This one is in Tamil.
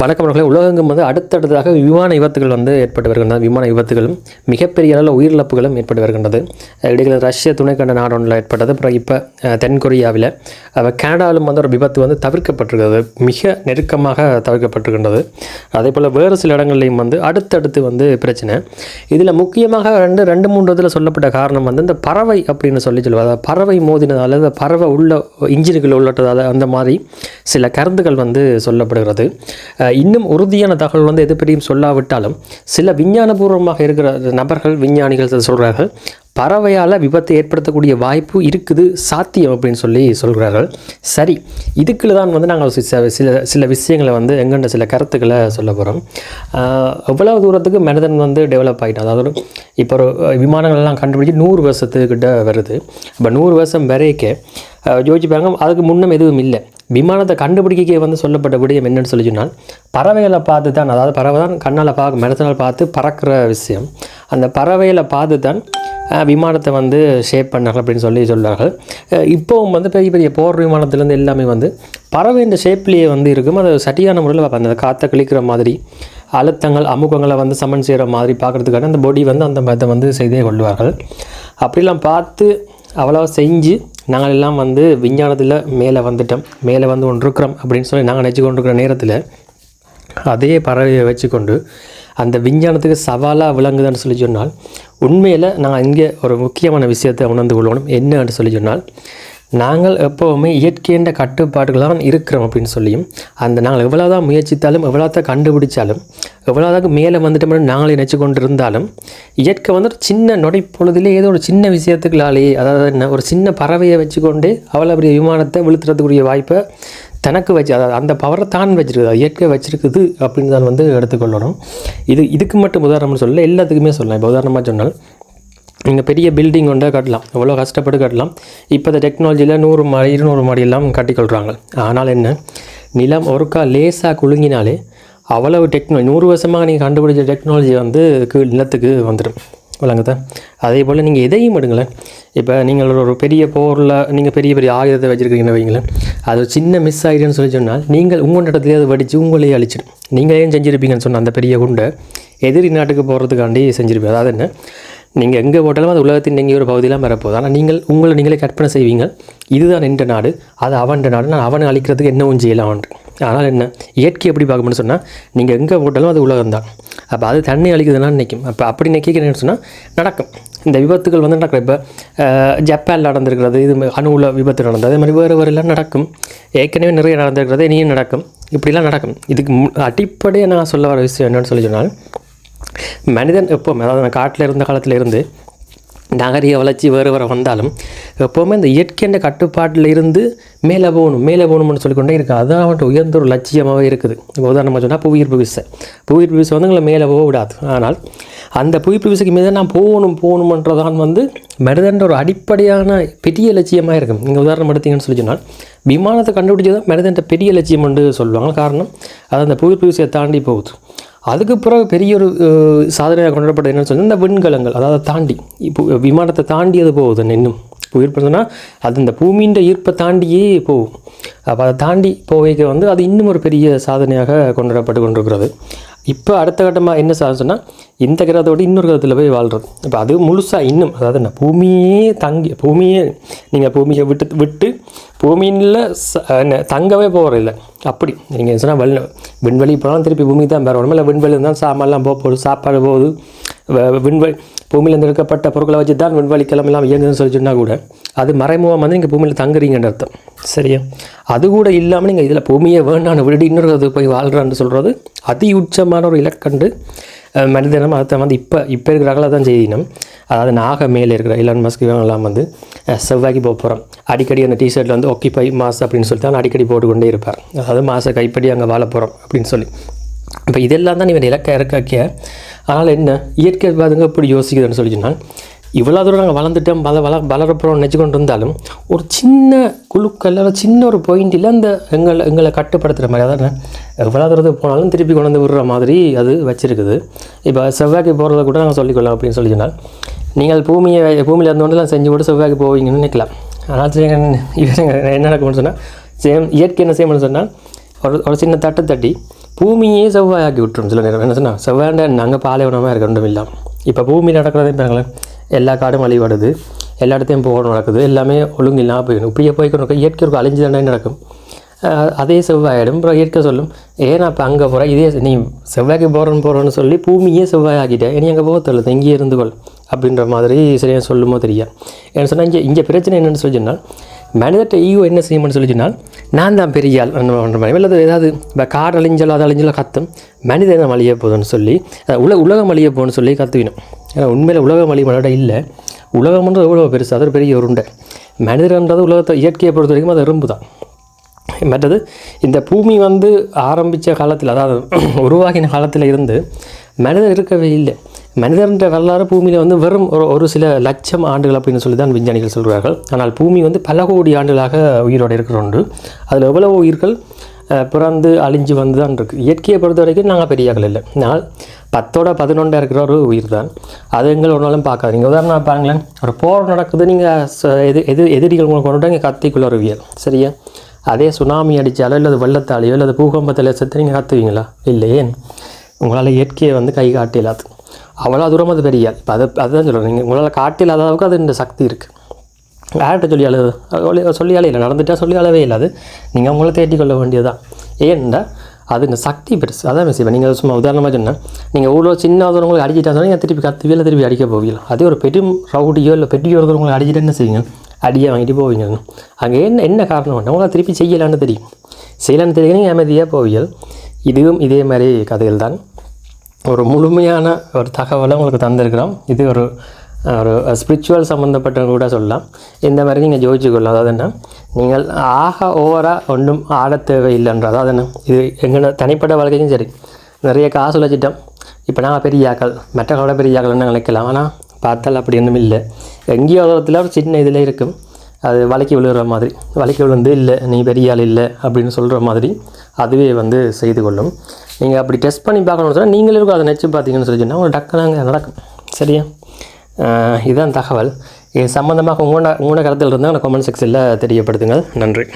வணக்கம் உலகெங்கும் வந்து அடுத்தடுத்ததாக விமான விபத்துகள் வந்து ஏற்பட்டு வருகின்றன. விமான விபத்துகளும் மிகப்பெரிய அளவில் உயிரிழப்புகளும் ஏற்பட்டு வருகின்றது. இடையில ரஷ்ய துணைக்கண்ட நாடொன்றில் ஏற்பட்டது. அப்புறம் இப்போ தென்கொரியாவில். கனடாவிலும் வந்து ஒரு விபத்து வந்து தவிர்க்கப்பட்டிருக்கிறது. மிக நெருக்கமாக தவிர்க்கப்பட்டிருக்கின்றது. அதே போல் வேறு சில இடங்கள்லையும் வந்து அடுத்தடுத்து வந்து பிரச்சனை. இதில் முக்கியமாக ரெண்டு ரெண்டு மூன்று இதில் சொல்லப்பட்ட காரணம் வந்து இந்த பறவை அப்படின்னு சொல்லி சொல்லுவாங்க. அதாவது பறவை மோதினதால் இந்த பறவை உள்ள இன்ஜினுக்குள்ள உள்ளட்டதால் அந்த மாதிரி சில கருத்துக்கள் வந்து சொல்லப்படுகிறது. இன்னும் உறுதியான தகவல் வந்து எது பெரியும் சொல்லாவிட்டாலும் சில விஞ்ஞானபூர்வமாக இருக்கிற நபர்கள் விஞ்ஞானிகள் சொல்கிறார்கள் பறவையால் விபத்தை ஏற்படுத்தக்கூடிய வாய்ப்பு இருக்குது சாத்தியம் அப்படின்னு சொல்லி சொல்கிறார்கள். சரி இதுக்குள்ள தான் வந்து நாங்கள் சில சில விஷயங்களை வந்து எங்கண்ட சில கருத்துக்களை சொல்ல போகிறோம் எவ்வளவு தூரத்துக்கு மனிதன் வந்து டெவலப் ஆகிட்டான் அதாவது இப்போ ஒரு விமானங்கள்லாம் விமானங்கள் எல்லாம் கண்டுபிடிச்சி நூறு வருஷத்துக்கிட்ட வருது. இப்போ நூறு வருஷம் வரைக்கே யோசிப்பாங்க பாருங்க அதுக்கு முன்னம் எதுவும் இல்லை. விமானத்தை கண்டுபிடிக்க வந்து சொல்லப்பட்ட விடயம் என்னென்னு சொல்லி சொன்னால் பறவைகளை பார்த்து தான் அதாவது பறவை தான் கண்ணால் பார்க்க மரத்தினால் பார்த்து பறக்கிற விஷயம். அந்த பறவைகளை பார்த்து தான் விமானத்தை வந்து ஷேப் பண்ணார்கள் அப்படின்னு சொல்லி சொல்கிறார்கள் இப்போவும் வந்து பெரிய பெரிய போர் விமானத்துலேருந்து எல்லாமே வந்து பறவை இந்த ஷேப்லேயே வந்து இருக்கும். அது சரியான முறையில் பார்ப்பாங்க. அந்த காற்றை கிழிக்கிற மாதிரி அழுத்தங்கள் அமுகங்களை வந்து சமன் செய்கிற மாதிரி பார்க்குறதுக்கான அந்த பொடி வந்து அந்த மதத்தை வந்து செய்தே கொள்வார்கள். அப்படிலாம் பார்த்து அவ்வளோ செஞ்சு நாங்கள் எல்லாம் வந்து விஞ்ஞானத்தில் மேலே வந்துட்டோம். மேலே வந்து ஒன்று இருக்கிறோம் அப்படின்னு சொல்லி நாங்கள் நினச்சி கொண்டிருக்கிற நேரத்தில் அதே பறவையை வச்சுக்கொண்டு அந்த விஞ்ஞானத்துக்கு சவாலாக விளங்குதுன்னு சொல்லி சொன்னால் உண்மையில் நாங்கள் இங்கே ஒரு முக்கியமான விஷயத்தை உணர்ந்து கொள்ளணும் என்னன்னு சொல்லி சொன்னால் நாங்கள் எப்போவுமே இயற்கைன்ற கட்டுப்பாடுகளாக இருக்கிறோம் அப்படின்னு சொல்லியும் அந்த நாங்கள் எவ்வளோதான் முயற்சித்தாலும் எவ்வளோதான் கண்டுபிடிச்சாலும் எவ்வளோதான் மேலே வந்துட்டோம்னு நாங்களே நினச்சி கொண்டு இருந்தாலும் இயற்கை வந்து ஒரு சின்ன நொடி ஏதோ ஒரு சின்ன விஷயத்துக்குள்ளாலேயே அதாவது என்ன ஒரு சின்ன பறவையை வச்சுக்கொண்டு அவ்வளோ பெரிய விமானத்தை விழுத்துறதுக்குரிய வாய்ப்பை தனக்கு வச்சு அதாவது அந்த பவரை தான் வச்சிருக்குது இயற்கை வச்சிருக்குது அப்படின்னு தான் வந்து எடுத்துக்கொள்ளணும். இது இதுக்கு மட்டும் உதாரணம்னு சொல்லல எல்லாத்துக்குமே சொல்லலாம். இப்போ உதாரணமாக சொன்னால் நீங்கள் பெரிய பில்டிங் ஒன்றை கட்டலாம். எவ்வளோ கஷ்டப்பட்டு கட்டலாம். இப்போ இந்த டெக்னாலஜியில் நூறு மாடி இருநூறு மாடி எல்லாம் கட்டிக்கொள்கிறாங்க ஆனால் என்ன? நிலம் ஒருக்கா லேசாக குலுங்கினாலே அவ்வளவு டெக்னாலஜி நூறு வருஷமாக நீங்கள் கண்டுபிடிச்ச டெக்னாலஜி வந்து கீழ் நிலத்துக்கு வந்துடும் விளங்குதா? அதே போல் நீங்கள் எதையும் எடுங்களேன். இப்போ நீங்கள் ஒரு பெரிய போரில் நீங்கள் பெரிய பெரிய ஆயுதத்தை வச்சுருக்கீங்கன்னு வைங்களேன். அது ஒரு சின்ன மிஸ் ஆகிடுன்னு சொல்லி சொன்னால் நீங்கள் உங்கள் இடத்துலேயே அதை வடித்து உங்களையே அழிச்சிடும். நீங்கள் ஏன் செஞ்சுருப்பீங்கன்னு சொன்ன அந்த பெரிய குண்டை எதிரி நாட்டுக்கு போகிறதுக்காண்டி செஞ்சுருப்பீங்க. அதாவது என்ன? நீங்கள் எங்கே போட்டாலும் அது உலகத்தின் நீங்கள் ஒரு பகுதியெலாம் வரப்போகுது. ஆனால் நீங்கள் உங்களை நீங்களே கற்பனை செய்வீங்க. இதுதான் என்ற நாடு அது அவன்ற நாடு. நான் அவனை அழிக்கிறதுக்கு என்னவும் செய்யலாம் அவன் ஆனால் என்ன இயற்கை எப்படி பார்க்கணும்னு சொன்னால் நீங்கள் எங்கே போட்டாலும் அது உலகம் தான். அப்போ அது தண்ணி அழிக்குதுன்னா நினைக்கும். அப்போ அப்படி நினைக்க என்னன்னு சொன்னால் நடக்கும். இந்த விபத்துகள் வந்து நடக்கும் இப்போ ஜப்பானில் நடந்திருக்கிறது இது அணுவில் விபத்து நடந்தது. அதே மாதிரி வேறு வேறுலாம் நடக்கும். ஏற்கனவே நிறைய நடந்திருக்கிறது இனியும் நடக்கும். இப்படிலாம் நடக்கும். இதுக்கு மு- அடிப்படையாக நான் சொல்ல வர விஷயம் என்னென்னு சொல்லி சொன்னால் மனிதன் எப்போவுமே அதாவது நான் காட்டில் இருந்த காலத்தில் இருந்து நகரிய வளர்ச்சி வேறு வேறு வந்தாலும் எப்போவுமே இந்த இயற்கைன்ற கட்டுப்பாட்டில் இருந்து மேலே போகணும் மேலே போகணும்னு சொல்லிக்கொண்டே இருக்குது அதுதான் அவன்கிட்ட உயர்ந்த ஒரு லட்சியமாகவே இருக்குது. இப்போ உதாரணமாக சொன்னால் புவியீர்ப்பு விசை. புவியீர்ப்பு விசை வந்து எங்களை மேலே போக விடாது. ஆனால் அந்த புவிப்பு விசைக்கு மீது நான் போகணும் போகணுமன்றதான் வந்து மனிதன்ற ஒரு அடிப்படையான பெரிய லட்சியமாக இருக்கும். நீங்கள் உதாரணம் எடுத்தீங்கன்னு சொல்லி சொன்னால் விமானத்தை கண்டுபிடிச்சது தான் மனிதன்ற பெரிய லட்சியம் என்று சொல்லுவாங்க. காரணம் அது அந்த புவிப்பு விசையை தாண்டி போகுது. அதுக்கு பிறகு பெரிய ஒரு சாதனையாக கொண்டாடப்பட்டது என்னென்னு சொன்னால் இந்த விண்கலங்கள் அதாவது தாண்டி இப்போ விமானத்தை தாண்டி அது போகுது இன்னும். உயிர்ப்புனா அது இந்த பூமியின் ஈர்ப்பை தாண்டியே போகும். அப்போ அதை தாண்டி போவைக்கு வந்து அது இன்னும் ஒரு பெரிய சாதனையாக கொண்டாடப்பட்டு கொண்டிருக்கிறது. இப்போ அடுத்த கட்டமாக என்ன சாதனை சொன்னால் இந்த கிரகத்தோட இன்னொரு கிரகத்தில் போய் வாழ்கிறது இப்போ அது முழுசாக இன்னும் அதாவது என்ன பூமியே தங்கி பூமியே நீங்கள் பூமியை விட்டு விட்டு பூமியில் ச- என்ன, தங்கவே போகிறதில்ல அப்படி நீங்கள் சொன்னால் வெள்ள விண்வெளி போனாலும் திருப்பி பூமிக்கு தான் வேறு இல்லை விண்வெளி இருந்தால் சாமான்லாம் போக போகுது சாப்பாடு போகுது. விண்வெளி பூமியிலேருந்து எடுக்கப்பட்ட பொருட்களை வச்சு தான் விண்வெளி கிளம்பலாம் இயங்குதுன்னு சொல்லி சொன்னால் கூட அது மறைமுகம் வந்து நீங்கள் பூமியில் தங்குறீங்கன்ற அர்த்தம். சரியா? அது கூட இல்லாமல் நீங்கள் இதில் பூமியை வேண்டான்னு விட்டு இன்னொரு அது போய் வாழ்கிறான்னு சொல்கிறது அதி உச்சமான ஒரு இலக்கண்டு மனிதனம் அதை வந்து இப்போ இப்போ இருக்கிற தான் செய்தினம். அதாவது நாக மேலே இருக்கிற இலான் மஸ்க் இவங்கெல்லாம் வந்து செவ்வாய்க்கு போக போகிறோம் அடிக்கடி அந்த டிஷர்ட்டில் வந்து ஒக்கிப்பை மாஸ் அப்படின்னு சொல்லிட்டு தான் அடிக்கடி போட்டுக்கொண்டே இருப்பார். அதாவது மாச கைப்படி அங்கே வாழ போகிறோம் அப்படின்னு சொல்லி. இப்போ இதெல்லாம் தான் இவன் இலக்க இறக்காக்கிய. அதனால் என்ன? இயற்கை பாதுங்க எப்படி யோசிக்குதுன்னு சொல்லி சொன்னால் இவ்வளோ தூரம் நாங்கள் வளர்ந்துட்டோம் வள வள வளரப்போகிறோம் நினச்சி கொண்டு இருந்தாலும் ஒரு சின்ன குழுக்கள் அல்லது சின்ன ஒரு பாயிண்டில் அந்த எங்களை எங்களை கட்டுப்படுத்துகிற மாதிரி அதான் எவ்வளோ தூரத்துக்கு போனாலும் திருப்பி கொண்டு வந்து விடுற மாதிரி அது வச்சுருக்குது. இப்போ செவ்வாய்க்கு போகிறத கூட நாங்கள் சொல்லிக்கொள்ளலாம் அப்படின்னு சொல்லி சொன்னால் நீங்கள் பூமியை பூமியில் இருந்தோண்டெல்லாம் செஞ்சு கூட செவ்வாய்க்கு போவீங்கன்னு நினைக்கலாம். ஆனால் என்ன நடக்கும்னு சொன்னால் சேம் இயற்கை என்ன செய்யணும்னு சொன்னால் ஒரு ஒரு சின்ன தட்டை தட்டி பூமியே செவ்வாயாக்கி விட்டுரும் சில நேரம். என்ன சொன்னால் செவ்வாண்ட நாங்கள் பாலைவனமாக இருக்க ஒன்றும் இல்லாமல் இப்போ பூமியில் நடக்கிறதே பாருங்களேன் எல்லா காடும் அழிவடுது எல்லா இடத்தையும் போகணும் நடக்குது எல்லாமே ஒழுங்கு இல்லாமல் போயிடும். இப்படியே போய்க்கணும் இயற்கை ஒரு அழிஞ்சு தானே நடக்கும். அதே செவ்வாயிடும் அப்புறம் இயற்கை சொல்லும் ஏன் நான் இப்போ அங்கே போகிறேன் இதே நீ செவ்வாய்க்கு போகிறேன்னு போகிறேன்னு சொல்லி பூமியே செவ்வாய் ஆகிட்டேன் இனி அங்கே போக தெரியல இங்கேயே இருந்து கொள். அப்படின்ற மாதிரி சரியாக சொல்லுமோ தெரியும் என்ன சொன்னால் இங்கே இங்கே பிரச்சனை என்னென்னு சொல்லி சொன்னால் மனிதர்கிட்ட ஈகோ என்ன செய்யும்னு சொல்லி சொன்னால் நான் தான் பெரிய ஆள் மாதிரி மாதிரி. இல்லை ஏதாவது இப்போ காடு அழிஞ்சலோ அது அழிஞ்சலோ கத்தும் மனிதன் அழிய போகுதுன்னு சொல்லி உலக உல உலகம் அழிய போகுதுன்னு சொல்லி கத்துவினோம் ஏன்னா உண்மையில் உலகம் அழிய இல்லை. உலகம்ன்றது எவ்வளோ பெருசு அது ஒரு பெரிய உருண்டை மனிதன்றது உலகத்தை இயற்கையை பொறுத்த வரைக்கும் அது எறும்பு தான். மற்றது இந்த பூமி வந்து ஆரம்பித்த காலத்தில் அதாவது உருவாகின காலத்தில் இருந்து மனிதர் இருக்கவே இல்லை. மனிதர்ன்ற வரலாறு பூமியில் வந்து வெறும் ஒரு ஒரு சில லட்சம் ஆண்டுகள் அப்படின்னு சொல்லி தான் விஞ்ஞானிகள் சொல்கிறார்கள். ஆனால் பூமி வந்து பல கோடி ஆண்டுகளாக உயிரோடு இருக்கிற ஒன்று. அதில் எவ்வளவு உயிர்கள் பிறந்து அழிஞ்சு வந்து தான் இருக்குது இயற்கையை பொறுத்த வரைக்கும் நாங்கள் பெரியாக்கள் இல்லை. நான் பத்தோட பதினொன்றா இருக்கிற ஒரு உயிர் தான். அது எங்கள் ஒரு நாளும் பார்க்காதீங்க உதாரணம் பாருங்களேன். ஒரு போர் நடக்குது நீங்கள் எது எது எதிரிகள் உங்களுக்கு கொண்டு இங்கே கத்திக்குள்ள உயிர் சரியா? அதே சுனாமி அடித்தாலோ இல்லை வெள்ளத்தாலேயோ இல்லை பூகம்பத்தில் செத்து நீங்கள் கத்துவீங்களா? இல்லையே. உங்களால் இயற்கையை வந்து கை காட்டி அவ்வளோ தூரம் அது பெரிய இப்போ அதை அதுதான் சொல்கிறேன் நீங்கள் உங்களால் காட்டி இல்லாத அளவுக்கு அது இந்த சக்தி இருக்குது யார்கிட்ட சொல்லி அழுது சொல்லி சொல்லி அழையில நடந்துட்டா சொல்லி அளவே இல்லை. அது நீங்கள் அவங்கள தேட்டிக் கொள்ள வேண்டியதுதான். ஏன்டா அதுங்க சக்தி பெருசு. அதான் மிஸ் நீங்கள் சும்மா உதாரணமாக சொன்னேன் நீங்கள் ஊரில் சின்ன ஒருத்தவங்களுக்கு அடிச்சிட்டா சொன்னால் நீங்கள் திருப்பி கத்துவியில் இல்லை திருப்பி அடிக்க போவீங்க அதே ஒரு பெரும் ரவுடியோ இல்லை பெரிய ஒருத்தவங்களை உங்களை என்ன செய்வீங்க அடியை வாங்கிட்டு போவீங்க. அங்கே என்ன என்ன காரணம் வேண்டாம் உங்களை திருப்பி செய்யலான்னு தெரியும். செய்யலான்னு தெரியும் நீங்கள் அமைதியாக போவீங்க. இதுவும் இதே மாதிரி கதைகள் தான். ஒரு முழுமையான ஒரு தகவலை உங்களுக்கு தந்திருக்கிறோம். இது ஒரு ஒரு ஸ்பிரிச்சுவல் சம்மந்தப்பட்டவங்க கூட சொல்லலாம். இந்த மாதிரி நீங்கள் ஜோதிச்சு கொள்ளலாம். அதாவது என்ன? நீங்கள் ஆக ஓவராக ஒன்றும் ஆட தேவையில்லைன்ற அதாவது என்ன? இது எங்களோட தனிப்பட்ட வாழ்க்கையும் சரி. நிறைய காசு வச்சுட்டோம். இப்போ நாங்கள் பெரிய ஆக்கள் மற்றவங்களோட பெரிய ஆக்கள்னு நினைக்கலாம்? ஆனால் பார்த்தால் அப்படி ஒன்றும் இல்லை. எங்கேயோ தூரத்தில் ஒரு சின்ன இதில் இருக்கும். அது வலைக்கு விழுகிற மாதிரி. வலைக்கு விழுந்து இல்லை நீ பெரிய ஆள் இல்லை அப்படின்னு சொல்கிற மாதிரி அதுவே வந்து செய்து கொள்ளும். நீங்கள் அப்படி டெஸ்ட் பண்ணி பார்க்கணும்னு சொன்னால் நீங்களே இருக்கும் அதை நெச்சு பார்த்தீங்கன்னு சொல்லி சொன்னால் உங்களுக்கு டக்குனாங்க நடக்கும். சரியா? இதுதான் தகவல். இது சம்மந்தமாக உங்களோட உங்களோட கருத்தில் இருந்தால் கமெண்ட் செக்ஷனில் தெரியப்படுத்துங்கள். நன்றி.